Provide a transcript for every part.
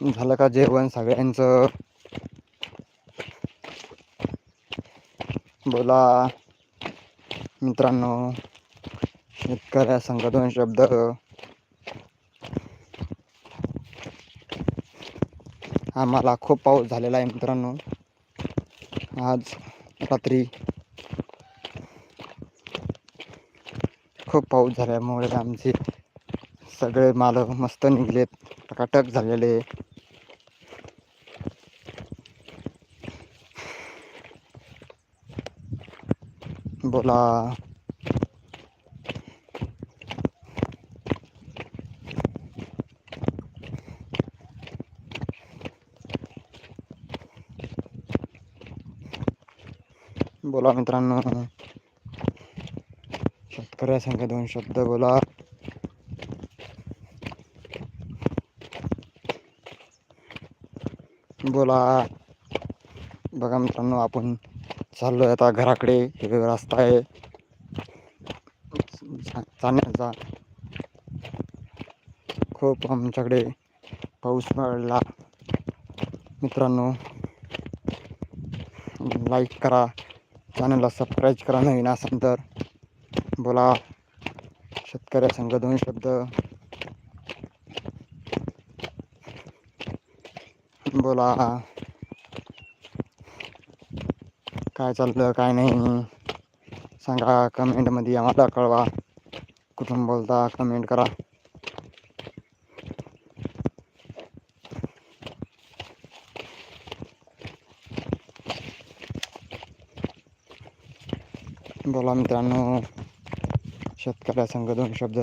झालं का जेवण सगळ्यांचं? बोला. मित्रांनो शेतकऱ्या संघ दोन शब्द. आम्हाला खूप पाऊस झालेला आहे मित्रांनो. आज रात्री खूप पाऊस झाल्यामुळे आमचे सगळे माल मस्त निघलेत. टकाटक झालेले. बोला बोला मित्रांनो शेतकऱ्यासंग दोन शब्द बोला बोला बघा मित्रांनो आपण चाललोय आता घराकडे. हिरवे रस्ता आहे. जा- जाण्याचा खूप आमच्याकडे पाऊस पडला. मित्रांनो लाईक करा. चॅनलला सबस्क्राईब करा नवीन असेल तर. बोला. शेतकऱ्यासंग दोन शब्द. बोला. काय चाललं काय नाही. सांगा कमेंटमध्ये आम्हाला कळवा. कुठून बोलता कमेंट करा. बोला मित्रांनो शेतकऱ्यासंग दोन शब्द.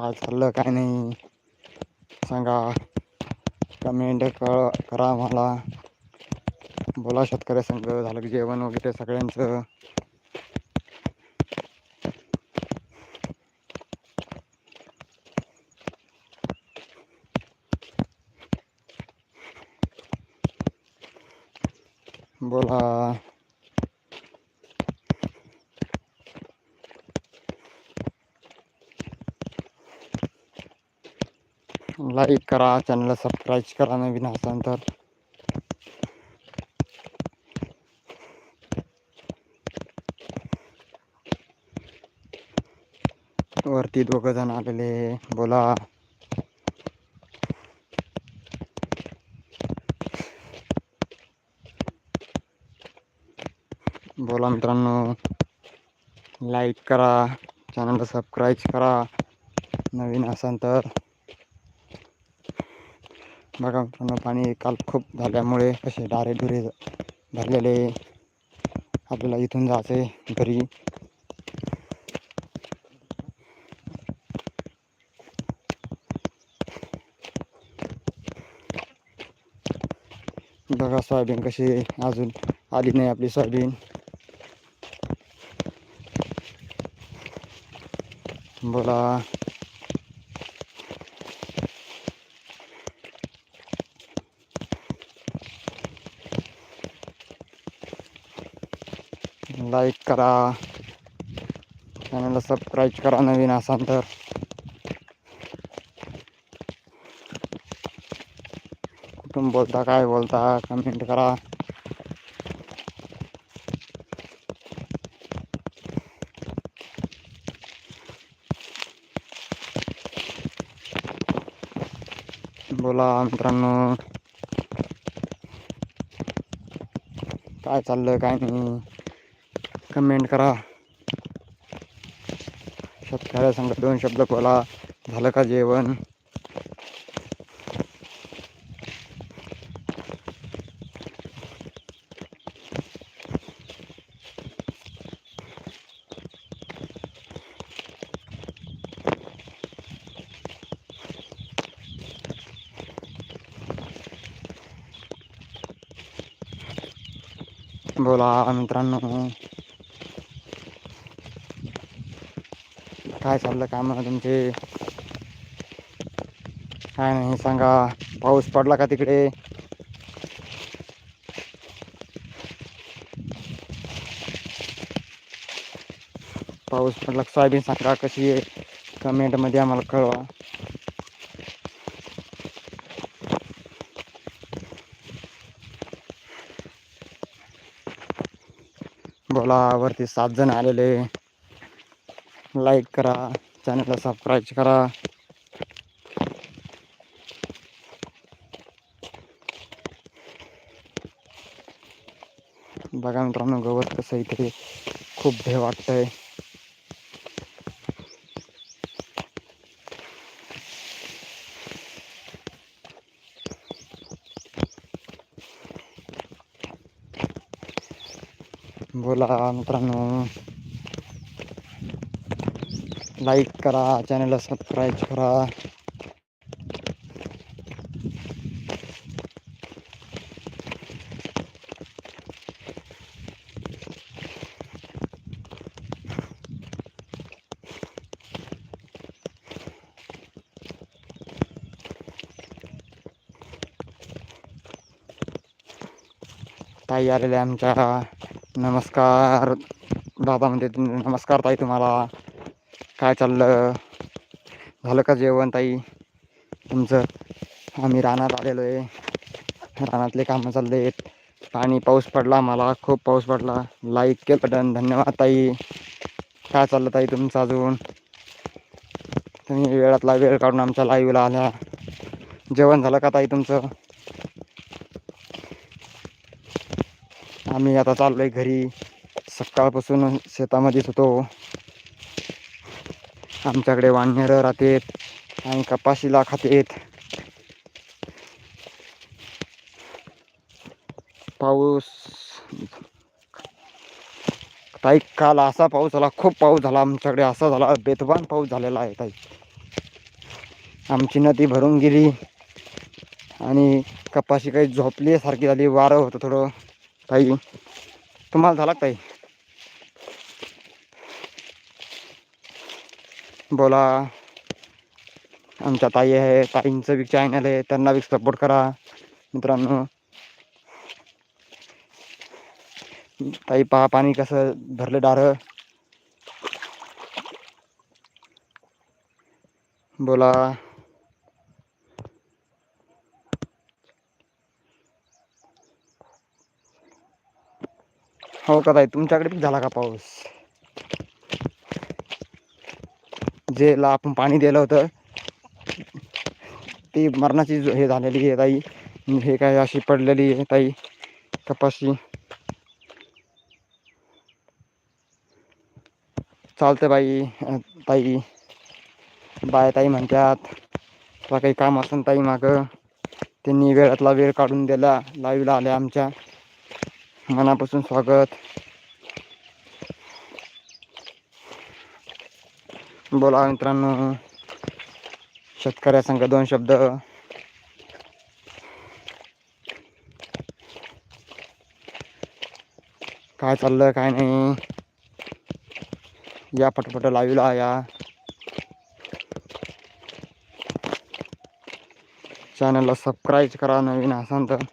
काय चाललं काय नाही. सांगा. कमेंट कळ करा मला बोला शेतकऱ्यासंग झालं की जेवण वगैरे सगळ्यांचं. बोला. लाईक करा चॅनलला सबस्क्राईब करा नवीन असाल तर. वरती दोघं जण आलेले बोला. बोला मित्रांनो. लाईक करा चॅनलला सबस्क्राईब करा नवीन असाल तर. बघा मित्रांनो पाणी काल खूप झाल्यामुळे असे डारे डुरे भरलेले आपल्याला इथून जायचे घरी. बघा सोयाबीन कशी अजून आली नाही आपली सोयाबीन. बोला. लाईक करा. चॅनलला सबस्क्राईब करा नवीन असाल तर. कुठून बोलता काय बोलता कमेंट करा. बोला मित्रांनो. काय चाललं काय नाही. कमेंट करा. शेतकऱ्या संग दोन शब्द बोला. झालं का जेवण? बोला मित्रांनो. काय चाललं काम तुमचे? काय नाही सांगा. पाऊस पडला का तिकडे? पाऊस पडला सोयाबीन सांगा कशी आहे? कमेंटमध्ये आम्हाला कळवा. बोला वरती सात जण आलेले. लाईक करा चॅनलला सबस्क्राईब करा. बघा मित्रांनो गवत कसं इथे. खूप भे वाटतंय. बोला मित्रांनो. लाईक करा चॅनलला सबस्क्राईब करा. ताई आलेले आमच्या. नमस्कार. दादा म्हणते नमस्कार ताई तुम्हाला. काय चाललं? झालं का जेवण ताई? तुमचं? आम्ही रानात आलेलो आहे. रानातले कामं चालले आहेत पाणी पाऊस पडला आम्हाला खूप पाऊस पडला. लाईक केलं बटन. धन्यवाद ताई. काय चाललं ताई तुमचं अजून? तुम्ही वेळातला वेळ काढून आमच्या लाईव्हला आल्या. जेवण झालं का ताई तुमचं? आम्ही आता चाललो आहे घरी. सकाळपासून शेतामध्येच होतो. आमच्याकडे वानरं राहतात आणि कपाशीला खातेत पाऊस. ताई काल असा पाऊस झाला खूप पाऊस झाला आमच्याकडे असा झाला बेतबान पाऊस झालेला आहे ताई. आमची नदी भरून गेली आणि कपाशी काही झोपली सारखी झाली वारं होतं थोडं. ताई तुम्हाला झाला ताई? बोला. आमच्या ताई आहे ताईंचं बी चॅनल आहे त्यांना बी सपोर्ट करा मित्रांनो. ताई पहा पाणी कसं भरले डारं बोला. हो का ताई तुमच्याकडे पण झाला का पाऊस? जेला आपण पाणी दिलं होतं ती मरणाची हे झालेली आहे ताई. हे काय अशी पडलेली आहे ताई. कपाशी चालतं बाई ताई. बाय ताई म्हणतात तुला काही काम असेल ताई मागं? त्यांनी वेळातला वेळ काढून दिला. लाईव्हला आल्या आमच्या. मनापासून स्वागत. बोला मित्रांनो. शेतकऱ्यासंग दोन शब्द. काय चाललं काय नाही. या पटपट लाईव्हला या. चॅनलला सबस्क्राईब करा नवीन असाल तर.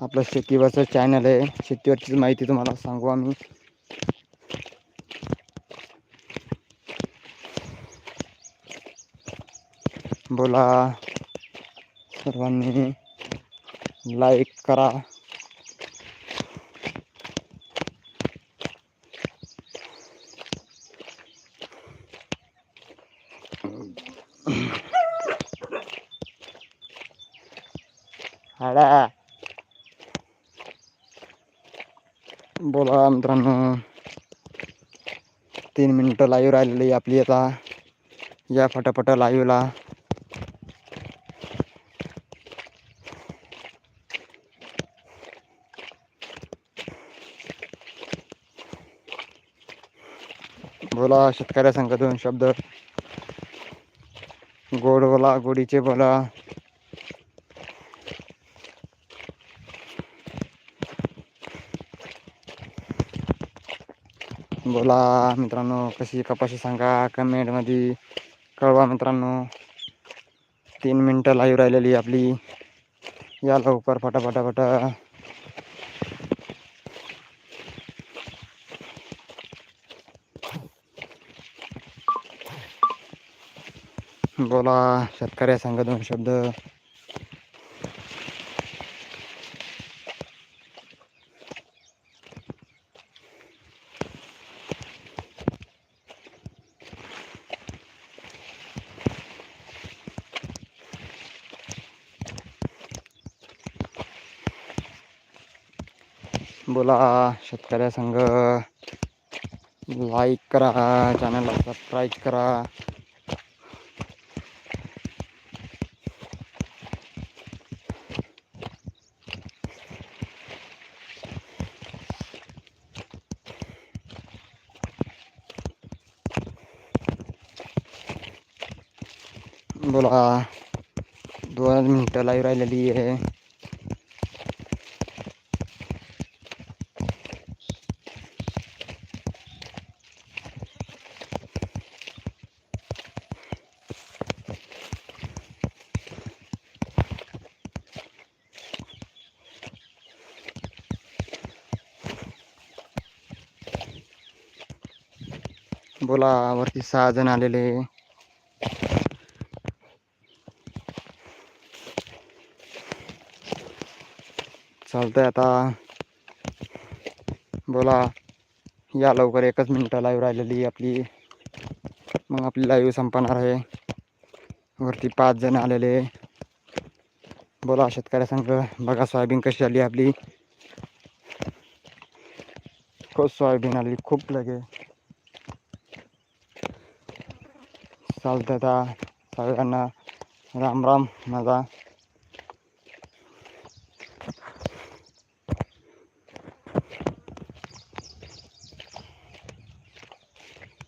आपलं शेतीवरचं चॅनल आहे. शेतीवरचीच माहिती तुम्हाला सांगू आम्ही. बोला. सर्वांनी लाईक करा. हाडा बोला मित्रांनो. तीन मिनटं लाईव्ह राहिलेली आपली आता. या फटाफट लाईव्हला बोला शेतकऱ्यासंख दोन शब्द. गोड बोला गोडीचे बोला. बोला मित्रांनो कशी कपाशी सांगा कमेंटमध्ये. कळवा मित्रांनो. तीन मिनटं लाईव्ह राहिलेली आपली. या लवकर फटाफटाफटा बोला शेतकऱ्या सांगा दोन शब्द. बोला शेतकऱ्या संघ. लाईक करा चॅनलला सबस्क्राईब करा. बोला दोन मिनटं लाईव्ह राहिलेली आहे. बोला वरती सहा जण आलेले. चालतंय आता. बोला. या लवकर एकच मिनटं लाईव्ह राहिलेली आपली. मग आपली लाईव्ह संपणार आहे. वरती पाच जण आलेले. बोला शेतकऱ्या संघ बघा सोयाबीन कशी आली आपली. खूप सोयाबीन आली खूप लगे. चालतं आता. सगळ्यांना राम राम माझा.